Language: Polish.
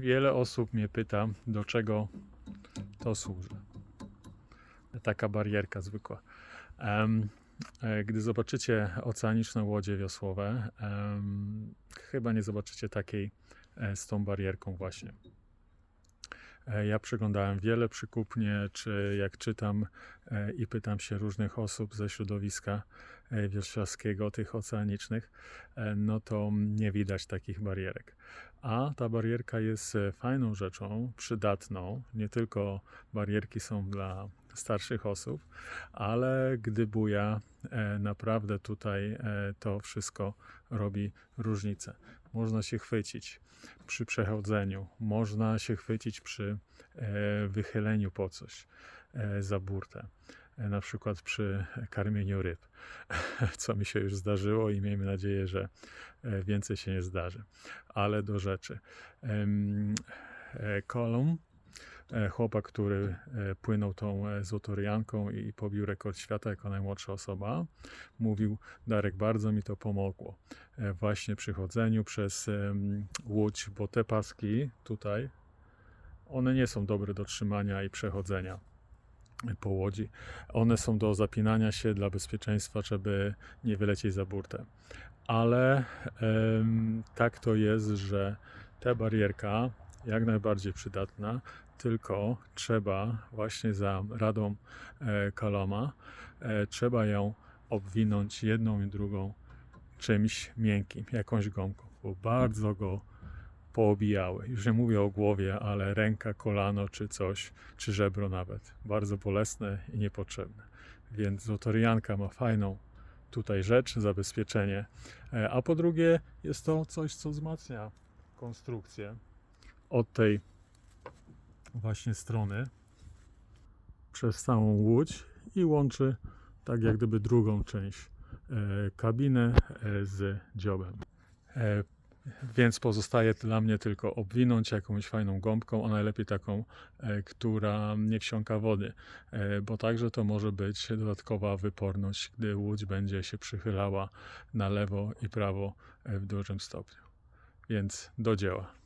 Wiele osób mnie pyta, do czego to służy. Taka barierka zwykła. E, Gdy zobaczycie oceaniczne łodzie wiosłowe, chyba nie zobaczycie takiej e, z tą barierką właśnie. E, Ja przeglądałem wiele przykupnie, czy jak czytam e, i pytam się różnych osób ze środowiska e, wioślarskiego, tych oceanicznych, no to nie widać takich barierek. A ta barierka jest fajną rzeczą, przydatną. Nie tylko barierki są dla starszych osób, ale gdy buja, e, naprawdę tutaj e, to wszystko robi różnicę. Można się chwycić przy przechodzeniu, można się chwycić przy e, wychyleniu po coś za burtę. Na przykład przy karmieniu ryb, co mi się już zdarzyło i miejmy nadzieję, że więcej się nie zdarzy. Ale do rzeczy. Em, Kolum, e, chłopak, który e, płynął tą e, złotorianką i pobił rekord świata jako najmłodsza osoba, mówił: Darek, bardzo mi to pomogło. E, Właśnie przy chodzeniu przez łódź, bo te paski tutaj, one nie są dobre do trzymania i przechodzenia po łodzi. One są do zapinania się dla bezpieczeństwa, żeby nie wylecieć za burtę. Ale tak to jest, że ta barierka jak najbardziej przydatna, tylko trzeba właśnie za radą e, Kaloma, e, trzeba ją obwinąć jedną i drugą czymś miękkim, jakąś gąbką, bo bardzo go poobijały. Już nie mówię o głowie, ale ręka, kolano czy coś, czy żebro nawet. Bardzo bolesne i niepotrzebne. Więc zotorianka ma fajną tutaj rzecz, zabezpieczenie. E, A po drugie jest to coś, co wzmacnia konstrukcję od tej właśnie strony przez całą łódź i łączy tak jak gdyby drugą część e, kabinę e, z dziobem. E, Więc pozostaje dla mnie tylko obwinąć jakąś fajną gąbką, a najlepiej taką, która nie wsiąka wody, bo także to może być dodatkowa wyporność, gdy łódź będzie się przychylała na lewo i prawo w dużym stopniu. Więc do dzieła.